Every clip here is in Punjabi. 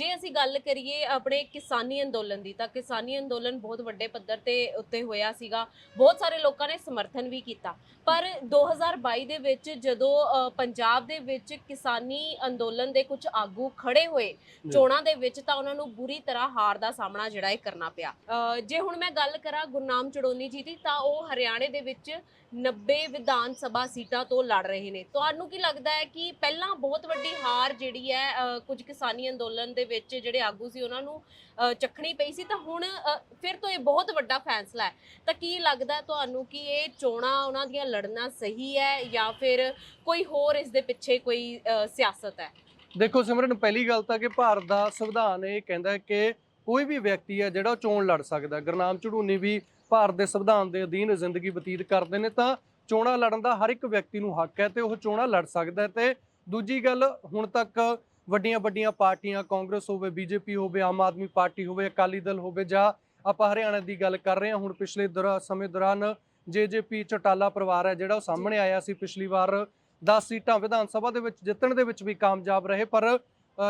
ਜੇ ਅਸੀਂ ਗੱਲ ਕਰੀਏ ਆਪਣੇ ਕਿਸਾਨੀ ਅੰਦੋਲਨ ਦੀ ਤਾਂ ਕਿਸਾਨੀ ਅੰਦੋਲਨ ਬਹੁਤ ਵੱਡੇ ਪੱਧਰ ਤੇ ਉੱਤੇ ਹੋਇਆ ਸੀਗਾ। ਬਹੁਤ ਸਾਰੇ ਲੋਕਾਂ ਨੇ ਸਮਰਥਨ ਵੀ ਕੀਤਾ। ਪਰ 2022 ਦੇ ਵਿੱਚ ਜਦੋਂ ਪੰਜਾਬ ਦੇ ਵਿੱਚ ਕਿਸਾਨੀ ਅੰਦੋਲਨ ਦੇ ਕੁਝ ਆਗੂ ਖੜੇ ਹੋਏ ਚੋਣਾਂ ਦੇ ਵਿੱਚ ਤਾਂ ਉਹਨਾਂ ਨੂੰ ਬੁਰੀ ਤਰ੍ਹਾਂ ਹਾਰ ਦਾ ਸਾਹਮਣਾ ਜਿਹੜਾ ਹੈ ਕਰਨਾ ਪਿਆ। ਜੇ ਹੁਣ ਮੈਂ ਗੱਲ ਕਰਾਂ ਗੁਰਨਾਮ ਚੜੋਨੀ ਜੀ ਦੀ ਤਾਂ ਉਹ ਹਰਿਆਣੇ ਦੇ ਵਿੱਚ 90 ਵਿਧਾਨ ਸਭਾ ਸੀਟਾਂ ਤੋਂ ਲੜ ਰਹੇ ਨੇ। ਤੁਹਾਨੂੰ ਕੀ ਲੱਗਦਾ ਹੈ ਕਿ ਪਹਿਲਾਂ ਬਹੁਤ ਵੱਡੀ ਹਾਰ ਜਿਹੜੀ ਹੈ ਕੁਝ ਕਿਸਾਨੀ ਅੰਦੋਲਨ ਦੇ ਵਿੱਚ ਜਿਹੜੇ ਆਗੂ ਸੀ ਉਹਨਾਂ ਨੂੰ ਚੱਕਣੀ ਪਈ ਸੀ, ਤਾਂ ਹੁਣ ਫਿਰ ਤੋਂ ਇਹ ਬਹੁਤ ਵੱਡਾ ਫੈਸਲਾ ਹੈ ਤਾਂ ਕੀ ਲੱਗਦਾ ਤੁਹਾਨੂੰ ਕਿ ਇਹ ਚੋਣਾਂ ਉਹਨਾਂ ਦੀਆਂ ਲੜਨਾ ਸਹੀ ਹੈ ਜਾਂ ਫਿਰ ਕੋਈ ਹੋਰ ਇਸ ਦੇ ਪਿੱਛੇ ਕੋਈ ਸਿਆਸਤ ਹੈ ਦੇਖੋ ਸਿਮਰਨ, ਪਹਿਲੀ ਗੱਲ ਤਾਂ ਕਿ ਭਾਰਤ ਦਾ ਸੰਵਿਧਾਨ ਇਹ ਕਹਿੰਦਾ ਹੈ ਕਿ ਕੋਈ ਵੀ ਵਿਅਕਤੀ ਹੈ ਜਿਹੜਾ ਚੋਣ ਲੜ ਸਕਦਾ ਹੈ। ਗੁਰਨਾਮ ਝੜੂਨੀ ਵੀ ਭਾਰਤ ਦੇ ਸੰਵਿਧਾਨ ਦੇ ਅਧੀਨ ਜ਼ਿੰਦਗੀ ਬਤੀਤ ਕਰਦੇ ਨੇ, ਤਾਂ ਚੋਣਾਂ ਲੜਨ ਦਾ ਹਰ ਇੱਕ ਵਿਅਕਤੀ ਨੂੰ ਹੱਕ ਹੈ ਤੇ ਉਹ ਚੋਣਾਂ ਲੜ ਸਕਦਾ ਹੈ ਤੇ ਦੂਜੀ ਗੱਲ, ਹੁਣ ਤੱਕ ਵੱਡੀਆਂ ਵੱਡੀਆਂ ਪਾਰਟੀਆਂ, ਕਾਂਗਰਸ ਹੋਵੇ, ਬੀਜੇਪੀ ਹੋਵੇ, ਆਮ ਆਦਮੀ ਪਾਰਟੀ ਹੋਵੇ, ਅਕਾਲੀ ਦਲ ਹੋਵੇ, ਜਾਂ ਆਪਾਂ ਹਰਿਆਣਾ ਦੀ ਗੱਲ ਕਰ ਰਹੇ ਹਾਂ, ਹੁਣ ਪਿਛਲੇ ਦੌਰਾ, ਸਮੇਂ ਦੌਰਾਨ ਜੇਜੇਪੀ ਚਟਾਲਾ ਪਰਿਵਾਰ ਹੈ, ਜਿਹੜਾ ਉਹ ਸਾਹਮਣੇ ਆਇਆ ਸੀ ਪਿਛਲੀ ਵਾਰ 10 ਸੀਟਾਂ ਵਿਧਾਨ ਸਭਾ ਦੇ ਵਿੱਚ, ਜਿੱਤਣ ਦੇ ਵਿੱਚ ਵੀ ਕਾਮਯਾਬ ਰਹੇ, ਪਰ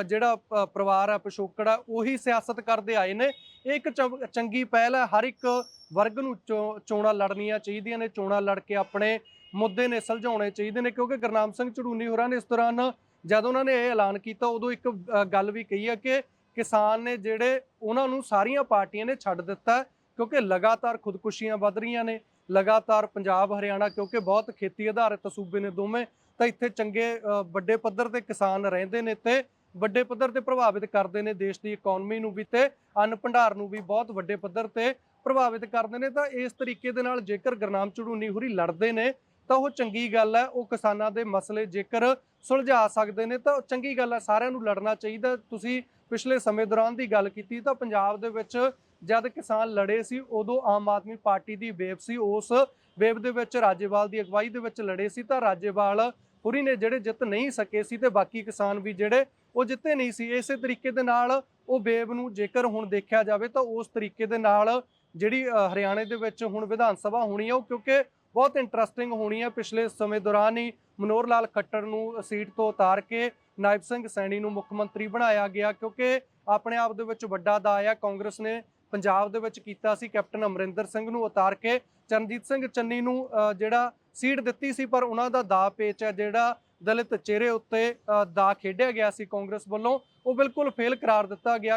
ਜਿਹੜਾ ਪਰਿਵਾਰ ਆ ਪਿਛੋਕੜ ਆ ਉਹੀ ਸਿਆਸਤ ਕਰਦੇ ਆਏ ਨੇ। ਇਹ ਇੱਕ ਚੰਗੀ ਪਹਿਲ ਹੈ, ਹਰ ਇੱਕ ਵਰਗ ਨੂੰ ਚੋ- ਚੋਣਾਂ ਲੜਨੀਆਂ ਚਾਹੀਦੀਆਂ ਨੇ, ਚੋਣਾਂ ਲੜ ਕੇ ਆਪਣੇ ਮੁੱਦੇ ਨੇ ਸੁਲਝਾਉਣੇ ਚਾਹੀਦੇ ਨੇ, ਕਿਉਂਕਿ ਗੁਰਨਾਮ ਸਿੰਘ ਚੜੂਨੀ ਹੋਰਾਂ ਨੇ ਇਸ ਦੌਰਾਨ ਜਦ ਉਹਨਾਂ ਨੇ ਇਹ ਐਲਾਨ ਕੀਤਾ, ਉਦੋਂ ਇੱਕ ਗੱਲ ਵੀ ਕਹੀ ਹੈ ਕਿ ਕਿਸਾਨ ਨੇ ਜਿਹੜੇ ਉਹਨਾਂ ਨੂੰ ਸਾਰੀਆਂ ਪਾਰਟੀਆਂ ਨੇ ਛੱਡ ਦਿੱਤਾ ਕਿਉਂਕਿ ਲਗਾਤਾਰ ਖੁਦਕੁਸ਼ੀਆਂ ਵੱਧ ਰਹੀਆਂ ਨੇ, ਲਗਾਤਾਰ ਪੰਜਾਬ, ਹਰਿਆਣਾ, ਕਿਉਂਕਿ ਬਹੁਤ ਖੇਤੀ ਆਧਾਰਿਤ ਸੂਬੇ ਨੇ ਦੋਵੇਂ, ਤਾਂ ਇੱਥੇ ਚੰਗੇ ਵੱਡੇ ਪੱਧਰ ਤੇ ਕਿਸਾਨ ਰਹਿੰਦੇ ਨੇ ਤੇ ਵੱਡੇ ਪੱਧਰ ਤੇ ਪ੍ਰਭਾਵਿਤ ਕਰਦੇ ਨੇ ਦੇਸ਼ ਦੀ ਇਕਨੋਮੀ ਨੂੰ ਵੀ ਤੇ ਅੰਨ ਭੰਡਾਰ ਨੂੰ ਵੀ ਬਹੁਤ ਵੱਡੇ ਪੱਧਰ ਤੇ ਪ੍ਰਭਾਵਿਤ ਕਰਦੇ ਨੇ, ਤਾਂ ਇਸ ਤਰੀਕੇ ਦੇ ਨਾਲ ਜੇਕਰ ਗਰਨਾਮ ਚੜੂਨੀ ਹੁਰੀ ਲੜਦੇ ਨੇ ਤਾਂ ਉਹ ਚੰਗੀ ਗੱਲ ਹੈ, ਉਹ ਕਿਸਾਨਾਂ ਦੇ ਮਸਲੇ ਜੇਕਰ ਸੁਲਝਾ ਸਕਦੇ ਨੇ, ਤਾਂ ਚੰਗੀ ਗੱਲ ਹੈ, ਸਾਰਿਆਂ ਨੂੰ ਲੜਨਾ ਚਾਹੀਦਾ ਤੁਸੀਂ ਪਿਛਲੇ ਸਮੇਂ ਦੌਰਾਨ ਦੀ ਗੱਲ ਕੀਤੀ ਤਾਂ ਪੰਜਾਬ ਦੇ ਵਿੱਚ ਜਦ ਕਿਸਾਨ ਲੜੇ ਸੀ, ਉਦੋਂ ਆਮ ਆਦਮੀ ਪਾਰਟੀ ਦੀ ਵੇਵ ਸੀ, ਉਸ ਵੇਵ ਦੇ ਵਿੱਚ ਰਾਜੇਵਾਲ ਦੀ ਅਗਵਾਈ ਦੇ ਵਿੱਚ ਲੜੇ ਸੀ, ਤਾਂ ਰਾਜੇਵਾਲ ਪੁਰੀ ਨੇ ਜਿਹੜੇ ਜਿੱਤ ਨਹੀਂ ਸਕੇ ਸੀ ਤੇ ਬਾਕੀ ਕਿਸਾਨ ਵੀ ਜਿਹੜੇ ਉਹ ਜਿੱਤੇ ਨਹੀਂ ਸੀ। ਇਸੇ ਤਰੀਕੇ ਦੇ ਨਾਲ ਉਹ ਵੇਵ ਨੂੰ ਜੇਕਰ ਹੁਣ ਦੇਖਿਆ ਜਾਵੇ ਤਾਂ ਉਸ ਤਰੀਕੇ ਦੇ ਨਾਲ ਜਿਹੜੀ ਹਰਿਆਣੇ ਦੇ ਵਿੱਚ ਹੁਣ ਵਿਧਾਨ ਸਭਾ ਹੋਣੀ ਹੈ ਉਹ ਕਿਉਂਕਿ ਬਹੁਤ ਇੰਟਰਸਟਿੰਗ ਹੋਣੀ ਹੈ ਪਿਛਲੇ ਸਮੇਂ ਦੌਰਾਨ ਹੀ ਮਨੋਹਰ ਲਾਲ ਖੱਟਰ ਨੂੰ ਸੀਟ ਤੋਂ ਉਤਾਰ ਕੇ ਨਾਇਬ ਸਿੰਘ ਸੈਣੀ ਨੂੰ ਮੁੱਖ ਮੰਤਰੀ ਬਣਾਇਆ ਗਿਆ ਕਿਉਂਕਿ ਆਪਣੇ ਆਪ ਦੇ ਵਿੱਚ ਵੱਡਾ ਦਾਅ ਆ। ਕਾਂਗਰਸ ਨੇ ਪੰਜਾਬ ਦੇ ਵਿੱਚ ਕੀਤਾ ਸੀ, ਕੈਪਟਨ ਅਮਰਿੰਦਰ ਸਿੰਘ ਨੂੰ ਉਤਾਰ ਕੇ। ਚਰਨਜੀਤ ਸਿੰਘ ਚੰਨੀ ਨੂੰ ਜਿਹੜਾ ਸੀਟ ਦਿੱਤੀ ਸੀ, ਪਰ ਉਹਨਾਂ ਦਾ ਦਾਅ ਪੇਚ ਹੈ ਜਿਹੜਾ ਦਲਿਤ ਚਿਹਰੇ ਉੱਤੇ ਦਾ ਖੇਡਿਆ ਗਿਆ ਸੀ ਕਾਂਗਰਸ ਵੱਲੋਂ, ਉਹ ਬਿਲਕੁਲ ਫੇਲ ਕਰਾਰ ਦਿੱਤਾ ਗਿਆ।